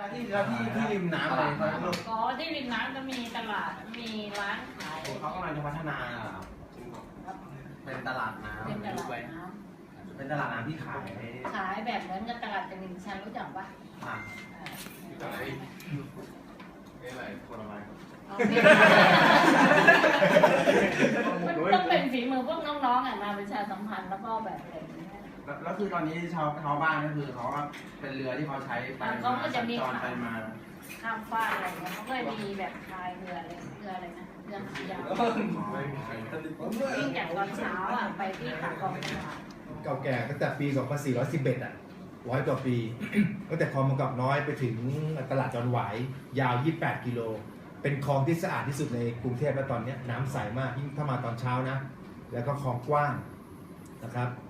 แล้วที่แล้วที่ที่ริมน้ำอะไรเขาก็ที่ริมน้ำจะมีตลาด มีร้านขาย เขากำลังจะพัฒนา เป็นตลาดน้ำเป็นตลาดน้เป็นตลาดน้ำที่ขายำขายแบบเหมือนกับตลาดตลิ่งชันรู้จักปะผักอ่านี่อะไรผลไม้ครับเอาไม่มันต้องเป็นฝีมือพวกน้องๆอะมาประชาสัมพันธ์แล้วก็แบบอะไรอย่างเงี้ย แล้วแล้วคือตอนนี้ชาวชาวบ้านก็คือเขาก็เป็นเรือที่เขาใช้ไปมาสัญจรไปมาข้ามฟากอะไรเงี้ยเขาก็เลยมีแบบพายเรืออะไรเรืออะไรนะเรือหางยาวไม่มีใครวิ่งจากตอนเช้าอะไปที่ปากคลองตลาดเก่าแก่ตั้งแต่ปี 2411 อะร้อยกว่าปี ตั้งแต่คลองมังกรน้อยไปถึงตลาดจอนหวาย ยาว 28 กิโล เป็นคลองที่สะอาดที่สุดในกรุงเทพและตอนเนี้ยน้ำใสมากยิ่งถ้ามาตอนเช้านะ แล้วก็คลองกว้างนะครับเอ่อ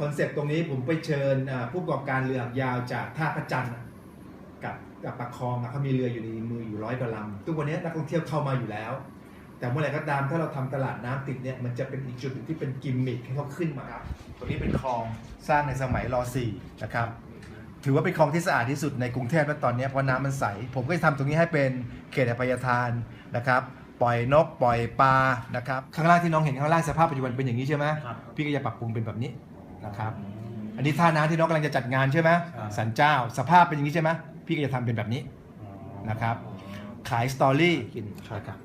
คอนเซปต์ตรงนี้ผมไปเชิญผู้ประกอบการเรือยาวจากท่าพระจันทร์กับกับปากคลองเขามีเรืออยู่ในมืออยู่ร้อยกว่าลำทุกวันนี้นักท่องเที่ยวเข้ามาอยู่แล้ว แต่เมื่อไหร่ก็ตามถ้าเราทำตลาดน้ำติดเนี่ยมันจะเป็นอีกจุดหนึ่งที่เป็นกิมมิคให้เขาขึ้นมาครับตรงนี้เป็นคลองสร้างในสมัยร .4 นะครับถือว่าเป็นคลองที่สะอาดที่สุดในกรุงเทพและตอนนี้เพราะน้ำมันใส ผมก็จะทำตรงนี้ให้เป็นเขตอภัยทานนะครับ ปล่อยนกปล่อยปลานะครับข้างล่างที่น้องเห็นข้างล่างสภาพปัจจุบันเป็นอย่างนี้ใช่ไหมครับ พี่ก็จะปรับปรุงเป็นแบบนี้นะครับ อันนี้ท่าน้ำที่น้องกำลังจะจัดงานใช่ไหมครับ สันเจ้าสภาพเป็นอย่างนี้ใช่ไหมพี่ก็จะทำเป็นแบบนี้นะครับ ขายสตอรี่กินนะครับ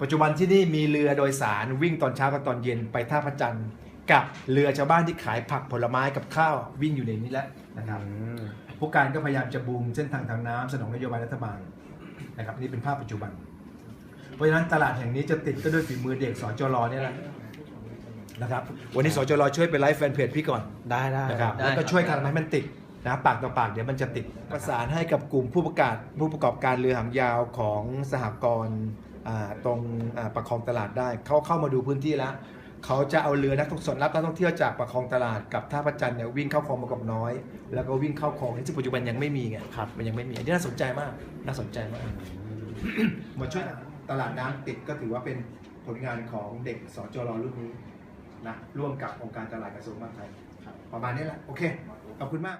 ปัจจุบันที่นี่มีเรือโดยสารวิ่งตอนเช้ากับตอนเย็นไปท่าพระจันทร์กับเรือชาวบ้านที่ขายผักผลไม้กับข้าววิ่งอยู่ในนี้แล้วนะครับ ผู้การก็พยายามจะบูมเส้นทางทางน้ำสนองนโยบายรัฐบาลนะครับนี่เป็นภาพปัจจุบัน เพราะฉะนั้นตลาดแห่งนี้จะติดก็ด้วยฝีมือเด็กสจรเนี่ยแหละนะครับ วันนี้สจรช่วยไปไลฟ์แฟนเพจพี่ก่อนได้ได้นะครับแล้วก็ช่วยกันทำให้มันติดนะปากต่อปากเดี๋ยวมันจะติดประสานให้กับกลุ่มผู้ประกาศผู้ประกอบการเรือหางยาวของสหกรณ์อ่าตรงอ่าประคองตลาดได้เขาเข้ามาดูพื้นที่แล้วเขาจะเอาเรือนักท่องส่วนรับนักท่องเที่ยวจากประคองตลาดกับท่าพระจันทร์เนี่ยวิ่งเข้าคลองประกอบน้อย แล้วก็วิ่งเข้าคลองที่งปัจจุบันยังไม่มีไงครับมันยังไม่มีอันนี้น่าสนใจมากน่าสนใจมาก มาช่วย ตลาดน้ำติดก็ถือว่าเป็นผลงานของเด็กสจรรุ่นนี้นะร่วมกับองค์การตลาดกระทรวงมหาดไทย ประมาณนี้แหละ โอเค ขอบคุณมาก